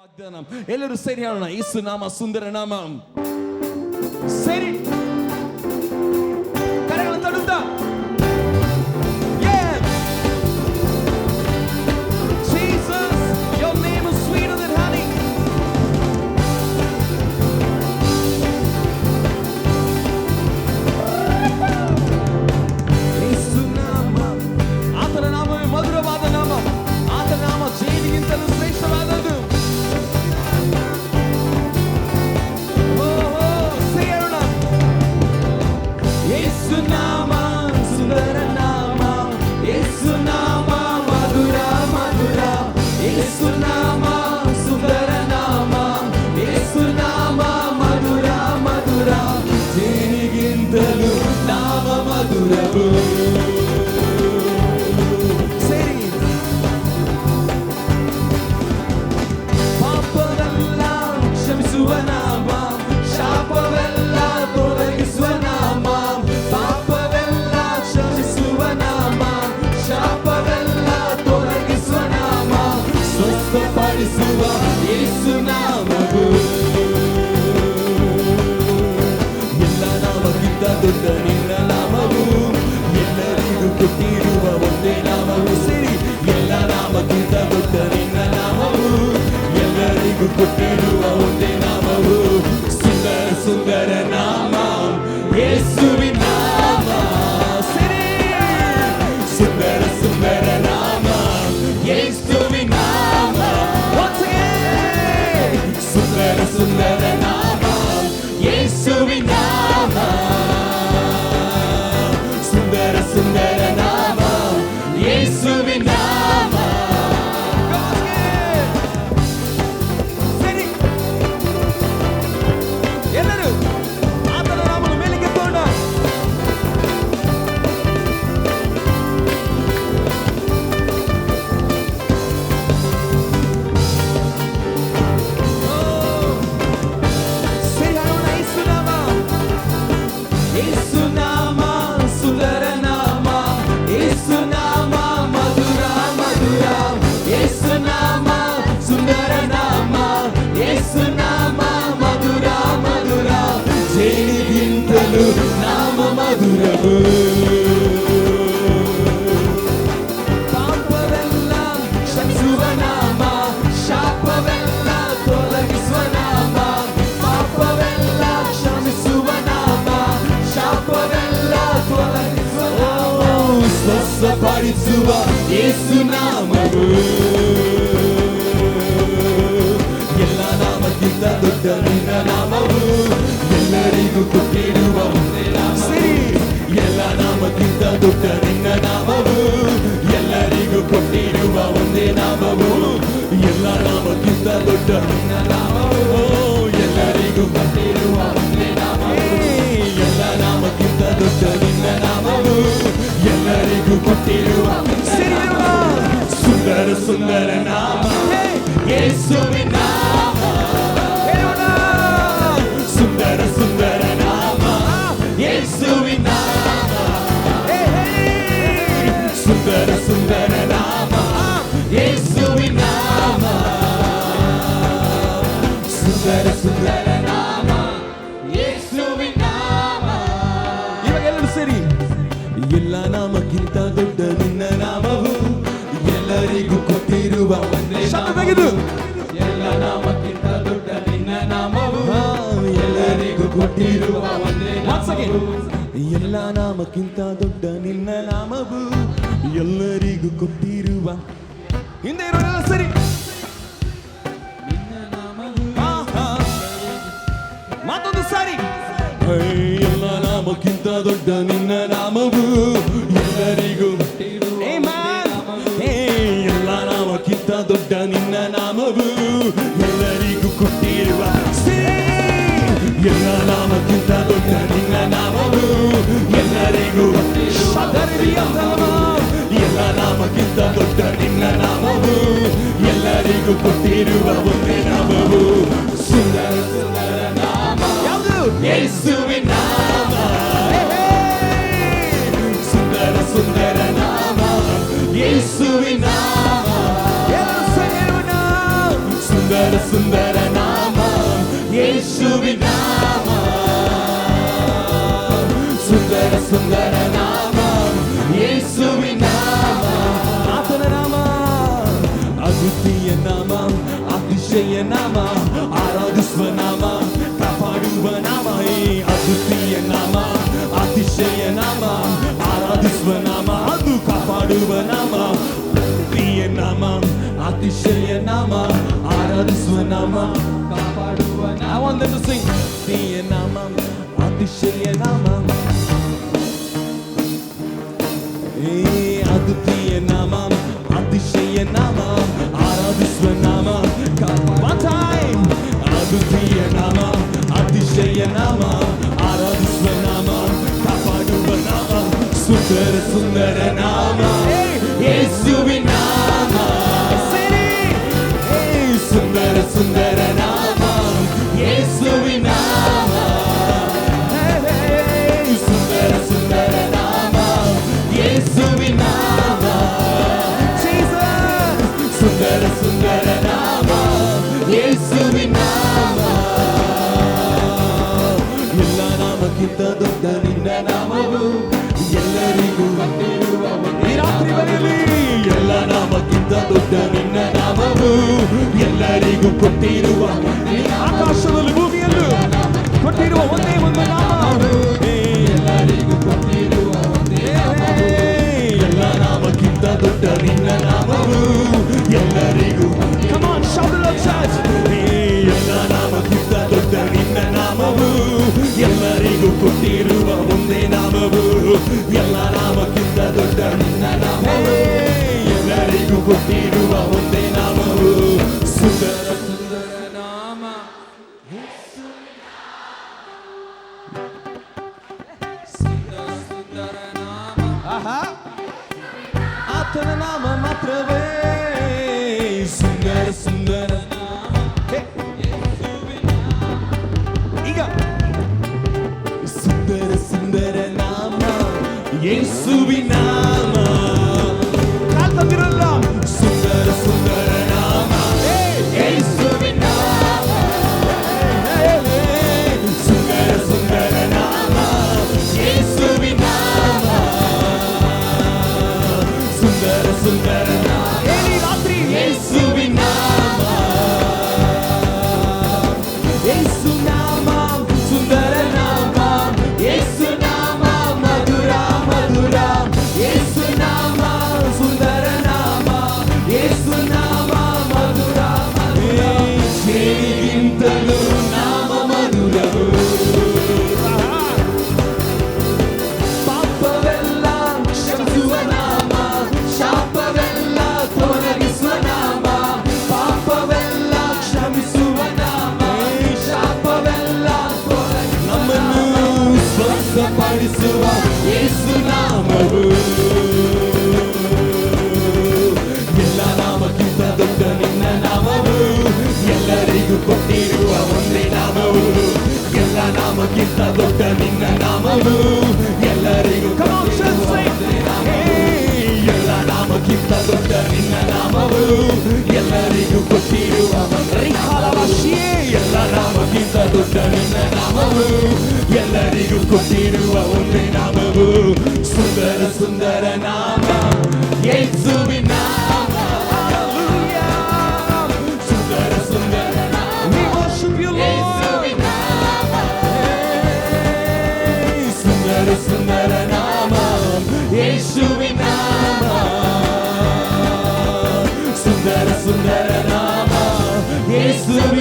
ವಾಗ್ದಾನ ಎಲ್ಲರೂ ಸೇರಿ ಹೇಳೋಣ ಯೇಸು ನಾಮ ಸುಂದರ ನಾಮ ಸರಿ the. Gracias. Isso. ಎಲ್ಲ ನಾಮಕ್ಕಿಂತ ದೊಡ್ಡ ನಿನ್ನ ನಾಮವು ಎಲ್ಲರಿಗೂ ಕೊಟ್ಟಿರುವ ಒಂದೇ ನಾಮ ಸರಿ ಎಲ್ಲ ನಾಮಕ್ಕಿಂತ ದೊಡ್ಡ ನಿನ್ನ ನಾಮವು ಎಲ್ಲರಿಗೂ ಕೊಟ್ಟಿರುವ ಒಂದೇ ನಾಮವು ಎಲ್ಲ ನಾಮಕ್ಕಿಂತ ದೊಡ್ಡ ನಿನ್ನ ನಾಮವು ಎಲ್ಲರಿಗೂ ಕೊಟ್ಟಿರುವ ಒಂದೇ ನಾಮವು ಎಲ್ಲ ನಾಮಕ್ಕಿಂತ ದೊಡ್ಡ ನಿನ್ನ ನಾಮವು ಎಲ್ಲರಿಗೂ ಕೊಟ್ಟಿರುವ ಸರಿ ಸುಂದರ ಸುಂದರ ನಾಮ ಯೇಸುವಿನ ನಾಮ ಹೇಳೋಣ. ಸುಂದರ ಸುಂದರ ನಾಮ ಯೇಸುವಿನ ನಾಮ ಸುಂದರ ಸುಂದರ ನಾಮ ಯೇಸುವಿನ ನಾಮ ಸುಂದರ ಸುಂದರ ನಾಮ ಯೇಸುವಿನ ನಾಮ ಇವಾಗ ಎಲ್ಲರೂ ಸೇರಿ ಎಲ್ಲ ನಾಮಕ್ಕಿಂತ ದೊಡ್ಡ ನಿನ್ನ ನಾಮವು ಎಲ್ಲರಿಗೂ ತೆಗೆದು. ಎಲ್ಲ ನಾಮಕ್ಕಿಂತ ದೊಡ್ಡ ನಿನ್ನ ನಾಮವು. ಎಲ್ಲರಿಗೂ ಕೊಟ್ಟಿರುವ ಒಂದೇ ಎಲ್ಲ ನಾಮಕ್ಕಿಂತ ದೊಡ್ಡ ನಿನ್ನ ನಾಮವು. ಎಲ್ಲರಿಗೂ ಕೊಟ್ಟಿರುವ. ಹಿಂದೆ ಇರೋರೆಲ್ಲ ಸರಿ. ಮತ್ತೊಂದು ಸಾರಿ. ಎಲ್ಲ ನಾಮಕ್ಕಿಂತ ದೊಡ್ಡ ನಿನ್ನ ನಾಮವು. ಎಲ್ಲರಿಗೂ ದೊಡ್ಡ ನಿನ್ನ ನಾಮವು ಎಲ್ಲರಿಗೂ ಕೊಟ್ಟಿರುವ. ಎಲ್ಲ ನಾಮಕ್ಕಿಂತ ದೊಡ್ಡ ನಿನ್ನ ನಾಮವು ಎಲ್ಲರಿಗೂ. ಎಲ್ಲ ನಾಮಕ್ಕಿಂತ ದೊಡ್ಡ ನಿನ್ನ ನಾಮವು ಎಲ್ಲರಿಗೂ సుందర సుందర నామం యేసువి నామం సుందర సుందర నామం యేసువి నామం నామం అద్వితీయ నామం అతిశయ నామం ఆరాధిస్వ నామం కాపాడువ నామం అద్వితీయ నామం అతిశయ నామం ఆరాధిస్వ నామం కాపాడువ నామం ప్రియ నామం అతిశయ నామం ನಾಮ ಅದು ಕಾಪಾಡುವ ನಾಮ ಪ್ರಿಯ ನಾಮ ಅತಿಶಯ ನಾಮ ಆರಾಧಿಸುವ ನಾಮ ಕಾಪಾಡುವ ನಾಮ I want them to sing ಪ್ರಿಯ ನಾಮ ಅತಿಶಯ ನಾಮ ಏ ಅದ್ವಿತೀಯ ನಾಮ ಅತಿಶಯ ನಾಮ ಆರಾಧಿಸುವ ನಾಮ One time. ಅದ್ವಿತೀಯ ನಾಮ ಅತಿಶಯ ನಾಮ ಆರಾಧಿಸುವ ನಾಮ ಕಾಪಾಡುವ ನಾಮ ಸುಂದರ ಸುಂದರ ನಾಮ ಯೇಸುವಿನ ನಾಮವು ಎಲ್ಲರಿಗೂ ಈ ರಾತ್ರಿ ಎಲ್ಲ ನಾಮಕ್ಕಿಂತ ದೊಡ್ಡ ನಿನ್ನ ನಾಮವು. ಎಲ್ಲರಿಗೂ ಕೊಟ್ಟಿರುವ అతని నామ మాత్రమే సుందర సుందర ఇక సుందర సుందర నామ యేసువి నామ the best. ಒಂದೇ ನಾಮವು ಎಲ್ಲ ನಾಮಕ್ಕಿಂತ ದೊಡ್ಡ ನಿನ್ನ ನಾಮವು. ಎಲ್ಲರಿಗೂ. ಎಲ್ಲ ನಾಮಕ್ಕಿಂತ ದೊಡ್ಡ ನಿನ್ನ ನಾಮವು. ಎಲ್ಲರಿಗೂ ಕೊಟ್ಟಿರುವ ಎಲ್ಲ ನಾಮಕ್ಕಿಂತ ದೊಡ್ಡ ನಿನ್ನ ನಾಮವು. ಎಲ್ಲರಿಗೂ ಕೊಟ್ಟಿರುವ ಒಂದೇ ನಾಮವು. ಸುಂದರ ಸುಂದರ ನಾಮ. let me